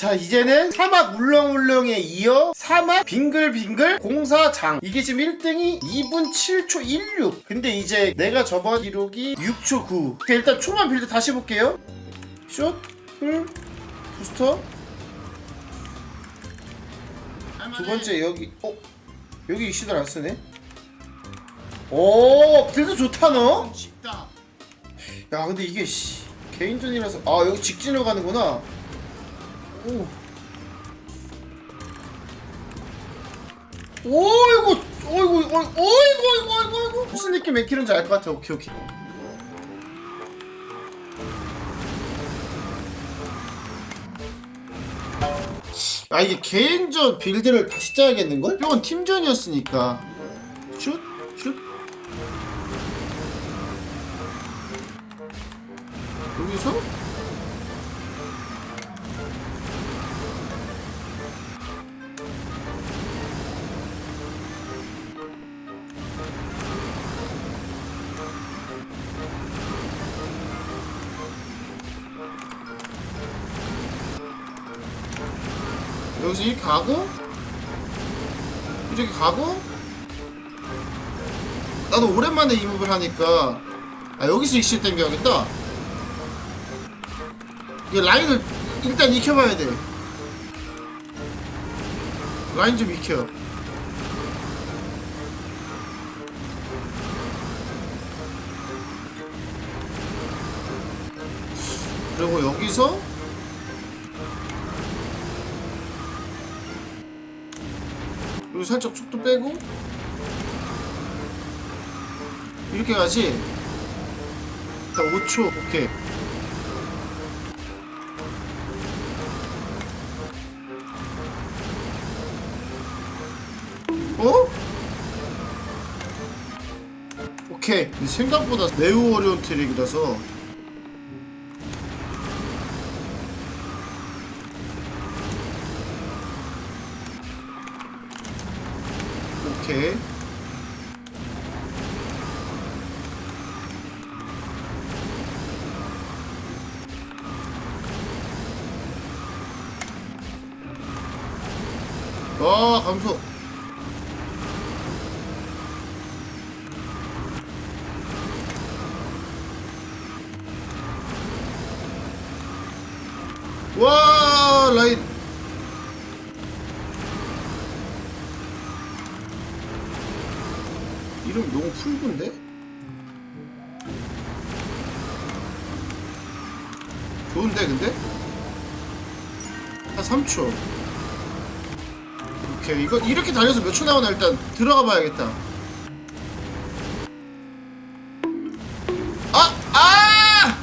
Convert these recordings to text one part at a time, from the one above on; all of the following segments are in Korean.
자 이제는 사막 울렁울렁에 이어 사막 빙글빙글 공사장. 이게 지금 1등이 2분 7초 16 근데 이제 내가 저번 기록이 6초 9 오케이, 일단 초반 빌드 다시 볼게요. 숏, 풀, 부스터. 두 번째 여기 어? 여기 이슈들 안 쓰네? 오 빌드 좋다 너? 쉽다. 야 근데 이게 씨 개인전이라서 아 여기 직진으로 가는구나 오 오이구 어이구 어이구 어이구 어이구 어이구 무슨 느낌 몇 킬로인지 알 것 같아 오케이 오케이 아 이게 개인전 빌드를 다시 짜야겠는걸? 이건 팀전이었으니까 슛? 슛? 여기서? 여기서 이렇게 가고? 이렇게 가고? 나도 오랜만에 이 몹을 하니까 아 여기서 익실 땡겨야겠다. 이 라인을 일단 익혀봐야 돼. 라인 좀 익혀. 그리고 여기서 그리고 살짝 속도 빼고. 이렇게 가지. 딱 5초. 오케이. 어? 오케이. 생각보다 매우 어려운 트릭이라서 오케이 와 감소. 와 라인 이름 너무 붉은데? 좋은데 근데? 한 3초 오케이 이거 이렇게 달려서 몇 초 나오나 일단 들어가 봐야겠다 아! 아!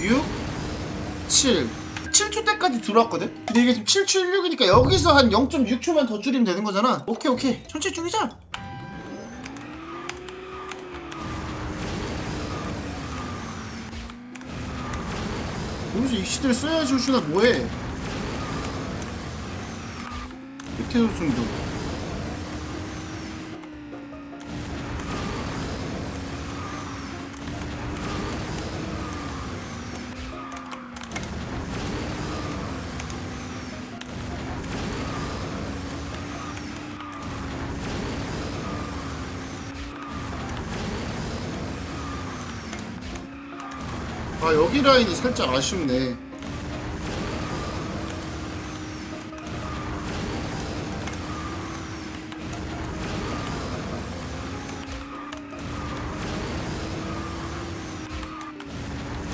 6 7 7초 때까지 들어왔거든? 근데 이게 지금 7초 16이니까 여기서 한 0.6초만 더 줄이면 되는 거잖아 오케이 오케이 천천히 줄이자 여기서 익시들 써야지 호슈나 뭐해? 밑에 우승도 아 여기 라인이 살짝 아쉽네.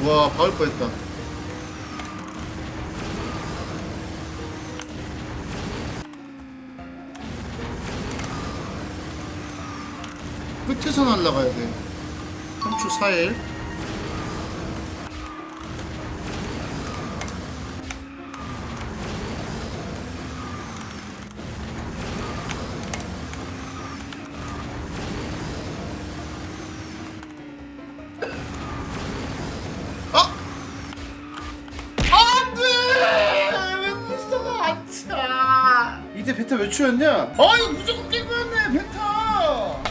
와 박을 뻔했다. 끝에서 날라가야 돼. 3초 4일 이때 베타 몇 초였냐? 아이 무조건 깬 거였네 베타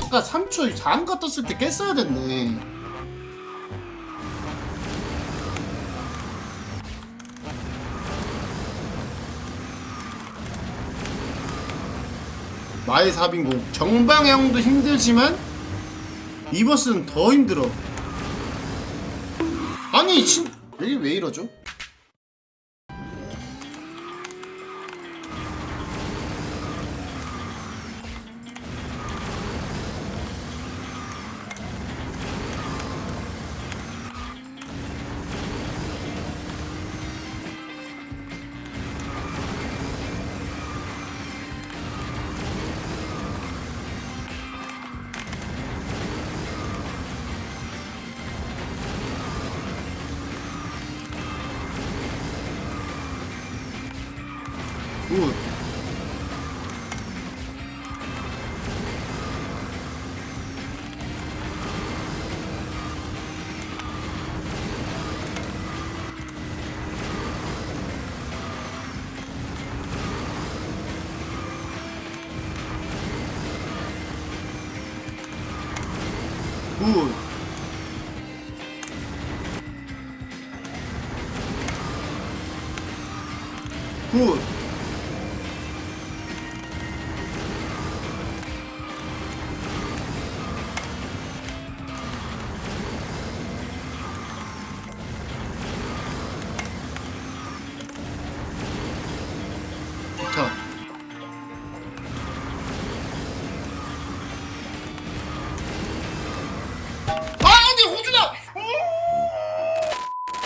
아까 3초 4인가 떴을 때 깼어야 됐네 마의 4빈공 정방향도 힘들지만 이버스는 더 힘들어 아니 진... 여기 왜 이러죠? 굿 굿.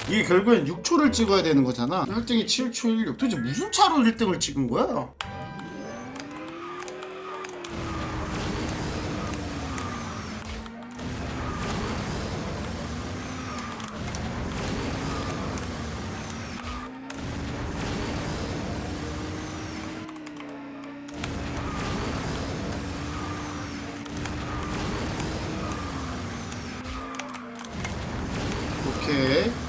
이게 결국엔 6초를 찍어야 되는 거잖아. 1등이 7초 16. 도대체 무슨 차로 1등을 찍은 거야? 오케이.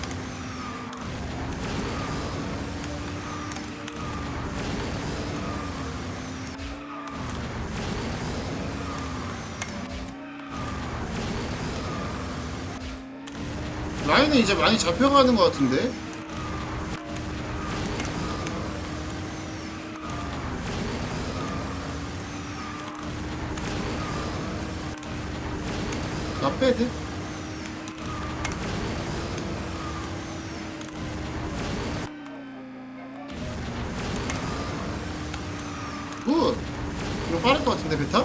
라인은 이제 많이 잡혀가는 것 같은데? 나 빼드? 굿! 이거 빠를 것 같은데, 베타?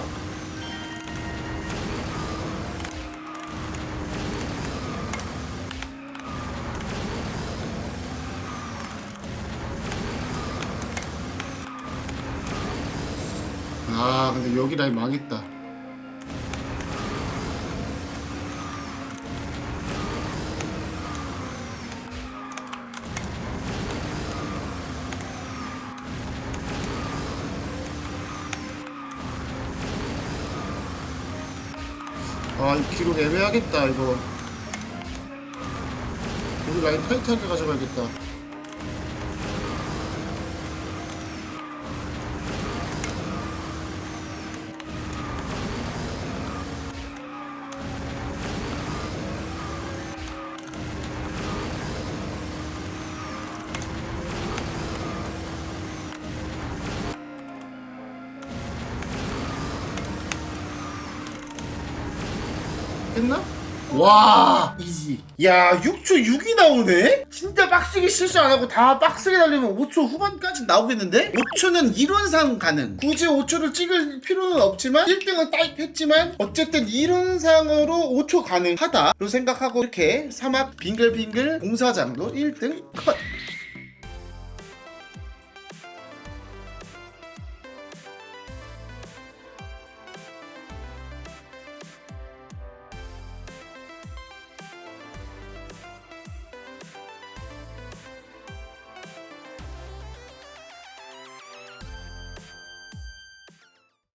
여기 라인 망했다. 아, 이 기록 애매하겠다, 이거. 여기 라인 타이트하게 가져가야겠다. 했나? 와 이지 야 6초 6이 나오네? 진짜 빡시게 실수 안 하고 다 빡세게 달리면 5초 후반까지 나오겠는데? 5초는 이론상 가능 굳이 5초를 찍을 필요는 없지만 1등은 딱 했지만 어쨌든 이론상으로 5초 가능하다 로 생각하고 이렇게 사막 빙글빙글 공사장도 1등 컷